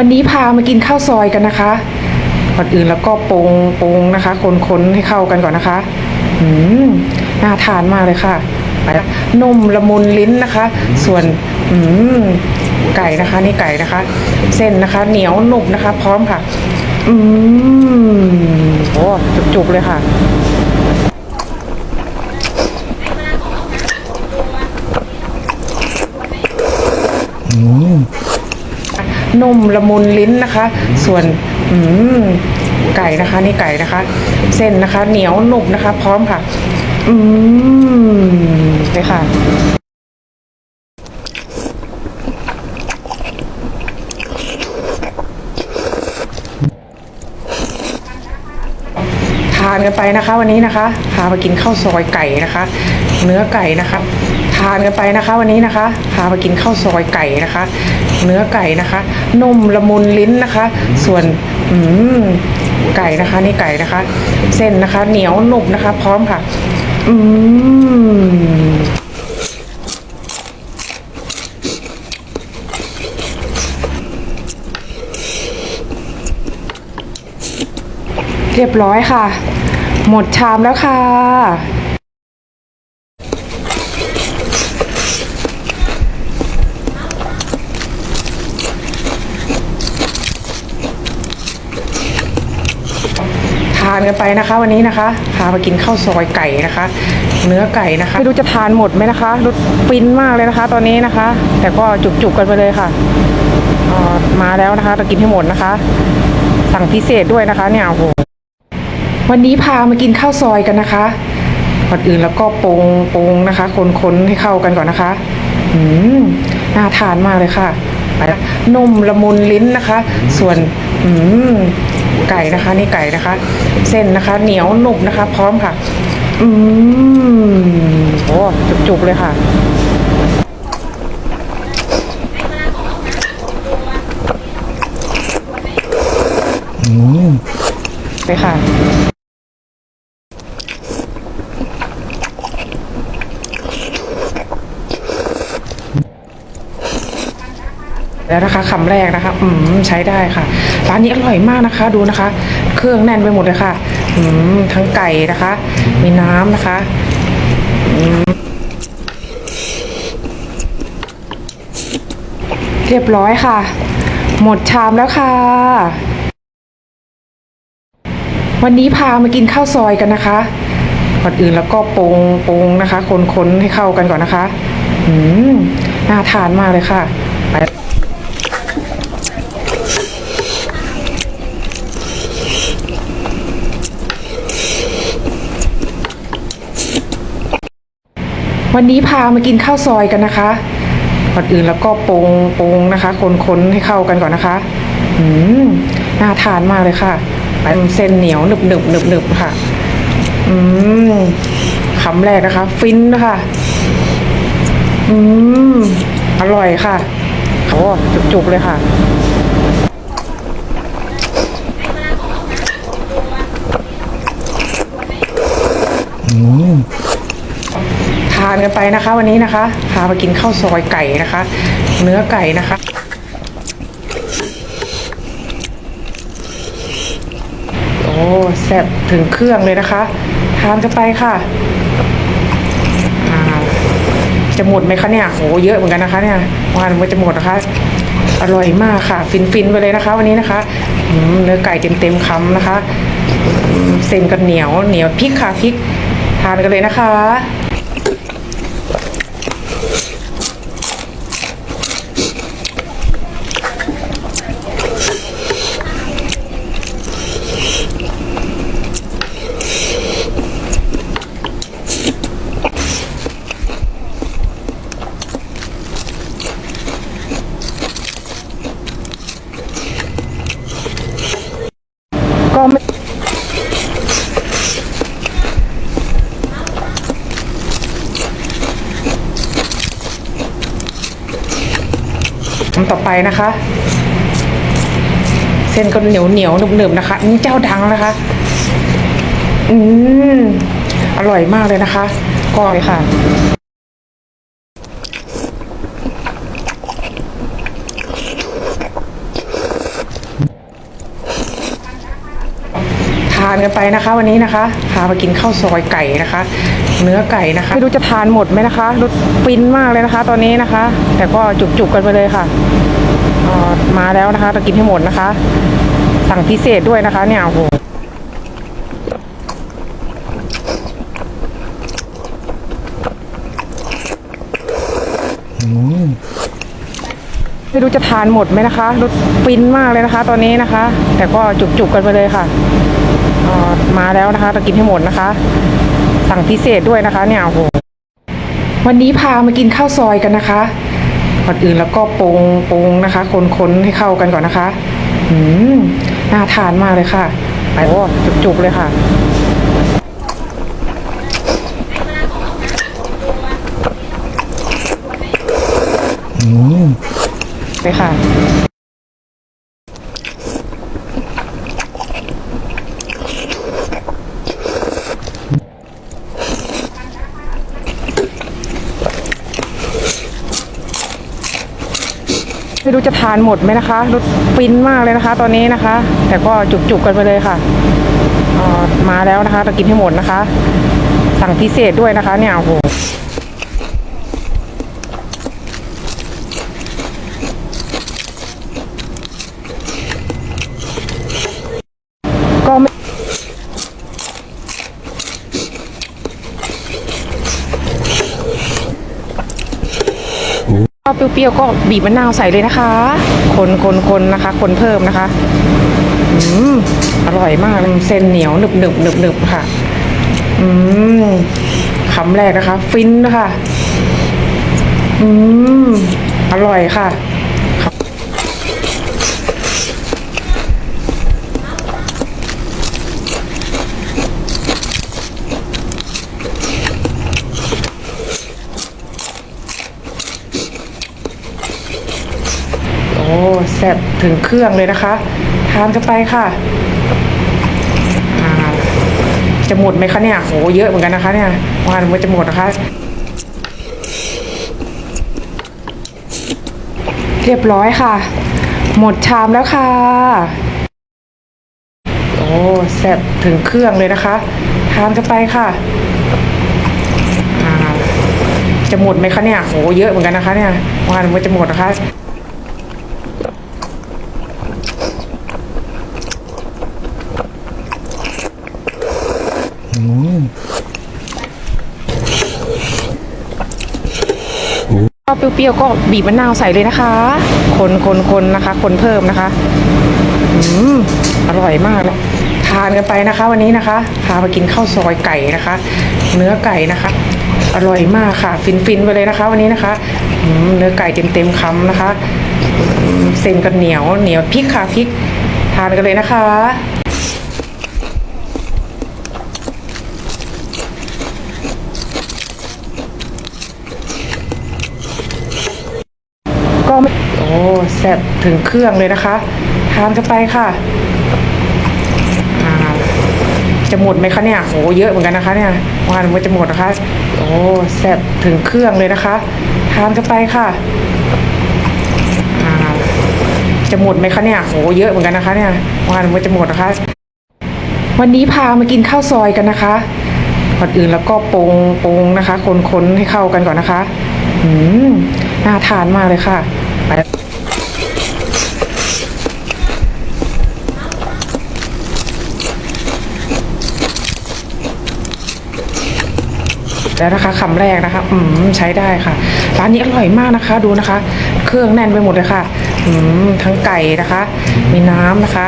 วันนี้พามากินข้าวซอยกันนะคะก่อนอื่นแล้วก็ปงปงนะคะ คนๆให้เข้ากันก่อนนะคะอืมน่าทานมากเลยค่ะนุ่มละมุนลิ้นนะคะ ส่วนอืมไก่นะคะ นี่ไก่นะคะ เส้นนะคะ เหนียวหนุบนะคะ พร้อมค่ะ อืมโอ้จุกๆเลยค่ะ นุ่มละมุนลิ้นนะคะ ส่วนอืมไก่นะคะ นี่ไก่นะคะ เส้นนะคะ เหนียวหนุบนะคะ พร้อมค่ะ อืมเลยค่ะทานกันไปนะคะ วันนี้นะคะ พามากินข้าวซอยไก่นะคะ เนื้อไก่นะคะ ทานกันไปนะคะ วันนี้นะคะ พามากินข้าวซอยไก่นะคะ เนื้อไก่นะคะนุ่มละมุนลิ้นนะคะ ส่วนอืมไก่นะคะ นี่ไก่นะคะ เส้นนะคะ เหนียวหนุบนะคะ พร้อมค่ะ อืมเรียบร้อยค่ะ หมดชามแล้วค่ะานกันไปนะคะ วันนี้นะคะ พามากินข้าวซอยไก่นะคะ เนื้อไก่นะคะไม่รู้จะทานหมดไหมนะคะรสฟินมากเลยนะคะ ตอนนี้นะคะ แต่ก็จุกๆกันไปเลยค่ะมาแล้วนะคะจะกินให้หมดนะคะ สั่งพิเศษด้วยนะคะ เนี่ยโอ้โหวันนี้พามากินข้าวซอยกันนะคะก่อนอื่นแล้วก็ปรุงปรุงนะคะ คนๆให้เข้ากันก่อนนะคะอืมน่าทานมากเลยค่ะไปละนุ่มละมุนลิ้นนะคะ ส่วนอืม ไก่นะคะ นี่ไก่นะคะ เส้นนะคะ เหนียวหนุบนะคะ พร้อมค่ะ อืมโอ้จุกๆเลยค่ะไปค่ะ แล้วนะคะคำแรกนะคะอืมใช้ได้ค่ะ ร้านนี้อร่อยมากนะคะ ดูนะคะ เครื่องแน่นไปหมดเลยค่ะอืมทั้งไก่นะคะ มีน้ำนะคะเรียบร้อยค่ะ หมดชามแล้วค่ะ วันนี้พามากินข้าวซอยกันนะคะก่อนอื่นแล้วก็ปรุงปรุงนะคะ คนๆให้เข้ากันก่อนนะคะ อืมน่าทานมากเลยค่ะไป วันนี้พามากินข้าวซอยกันนะคะก่อนอื่นแล้วก็ปรุงปรุงนะคะ คนๆให้เข้ากันก่อนนะคะอืมน่าทานมากเลยค่ะเป็นเส้นเหนียวหนึบหนึบหนึบหนึบค่ะ อืมคำแรกนะคะ ฟินนะคะ อืมอร่อยค่ะโอ้จุกๆเลยค่ะทานกันไปนะคะ วันนี้นะคะพามากินข้าวซอยไก่นะคะ เนื้อไก่นะคะโอ้แซ่บถึงเครื่องเลยนะคะทานกันไปค่ะจะหมดไหมคะเนี่ยโหเยอะเหมือนกันนะคะเนี่ยวันมันจะหมดนะคะ อร่อยมากค่ะฟินฟินๆไปเลยนะคะ วันนี้นะคะเนื้อไก่เต็มเต็มๆคำนะคะ เส้นกันเหนียวเหนียวพริกค่ะพริกทานกันเลยนะคะ Thank you. อัต่อไปนะคะ เส้นก็เหนียวเหนียวหนึบหนึบนะคะนี่เจ้าดังนะคะ อืมอร่อยมากเลยนะคะก้อยค่ะทานกันไปนะคะ วันนี้นะคะพามากินข้าวซอยไก่นะคะ เนื้อไก่นะคะไม่รู้จะทานหมดไหมนะคะรสฟินมากเลยนะคะ ตอนนี้นะคะ แต่ก็จุกๆกันไปเลยค่ะเอ่อมาแล้วนะคะต้องกินให้หมดนะคะ สั่งพิเศษด้วยนะคะ เนี่ยโอ้โหไม่รู้จะทานหมดไหมนะคะรสฟินมากเลยนะคะ ตอนนี้นะคะ แต่ก็จุกๆกันไปเลยค่ะเอ่อมาแล้วนะคะต้องกินให้หมดนะคะ สั่งพิเศษด้วยนะคะ เนี่ยโอ้โหวันนี้พามากินข้าวซอยกันนะคะก่อนอื่นแล้วก็ปงปงนะคะ คนๆให้เข้ากันก่อนนะคะอืมน่าทานมากเลยค่ะไปโอ้จุกๆเลยค่ะเลยค่ะ ไม่รู้จะทานหมดไหมนะคะรถฟินมากเลยนะคะ ตอนนี้นะคะ แต่ก็จุกๆกันไปเลยค่ะออมาแล้วนะคะตะกินให้หมดนะคะ สั่งพิเศษด้วยนะคะ เนี่ยโอ้โห เปรี้ยวๆก็บีบมะนาวใส่เลยนะคะ คนคนคนนะคะ คนเพิ่มนะคะ อืมอร่อยมากเลยเส้นเหนียวหนึบหนึบหนึบหนึบค่ะ อืมคำแรกนะคะ ฟินนะคะ อืมอร่อยค่ะ โอ้ แซ่บถึงเครื่องเลยนะคะ ทานกันไปค่ะ จะหมดไหมคะเนี่ยโหเยอะเหมือนกันนะคะเนี่ยวันมันจะหมดนะคะ เรียบร้อยค่ะ หมดชามแล้วค่ะ โอ้แซ่บถึงเครื่องเลยนะคะ ทานกันไปค่ะจะหมดไหมคะเนี่ยโหเยอะเหมือนกันนะคะเนี่ยวันมันจะหมดนะคะ ก็เปรี้ยวๆก็บีบมะนาวใส่เลยนะคะ คนคนคนนะคะ คนเพิ่มนะคะอืมอร่อยมากเลยทานกันไปนะคะ วันนี้นะคะ พามากินข้าวซอยไก่นะคะ เนื้อไก่นะคะ อร่อยมากค่ะ ฟินๆไปเลยนะคะ วันนี้นะคะเนื้อไก่เต็มๆคำนะคะเส้นกันเหนียวเหนียวพริกค่ะพริก ทานกันเลยนะคะ ก็ไม่โอ้ แซ่บถึงเครื่องเลยนะคะ ทานกันไปค่ะ จะหมดไหมคะเนี่ยโหเยอะเหมือนกันนะคะ เนี่ยวันมันจะหมดนะคะ โอ้แซ่บถึงเครื่องเลยนะคะ ทานกันไปค่ะจะหมดไหมคะเนี่ยโหเยอะเหมือนกันนะคะ เนี่ยวันมันจะหมดนะคะ วันนี้พามากินข้าวซอยกันนะคะก่อนอื่นแล้วก็ปงปงนะคะ คนๆให้เข้ากันก่อนนะคะ อืมน่าทานมากเลยค่ะไป แล้วนะคะคำแรกนะคะอืมใช้ได้ค่ะ ร้านนี้อร่อยมากนะคะ ดูนะคะ เครื่องแน่นไปหมดเลยค่ะอืมทั้งไก่นะคะ มีน้ำนะคะ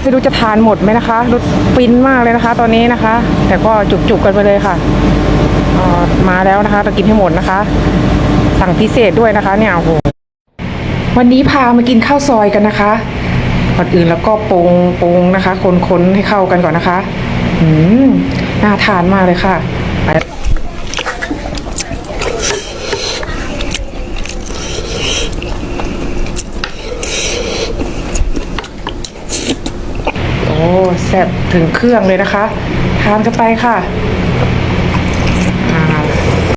ไม่รู้จะทานหมดไหมนะคะรสฟินมากเลยนะคะ ตอนนี้นะคะ แต่ก็จุกๆกันไปเลยค่ะออมาแล้วนะคะต้องกินให้หมดนะคะ สั่งพิเศษด้วยนะคะเนี่ยโอ้โหวันนี้พามากินข้าวซอยกันนะคะก่อนอื่นแล้วก็ปงปงนะคะ คนๆให้เข้ากันก่อนนะคะอืมน่าทานมากเลยค่ะไปโอ้แซ่บถึงเครื่องเลยนะคะ ทานกันไปค่ะ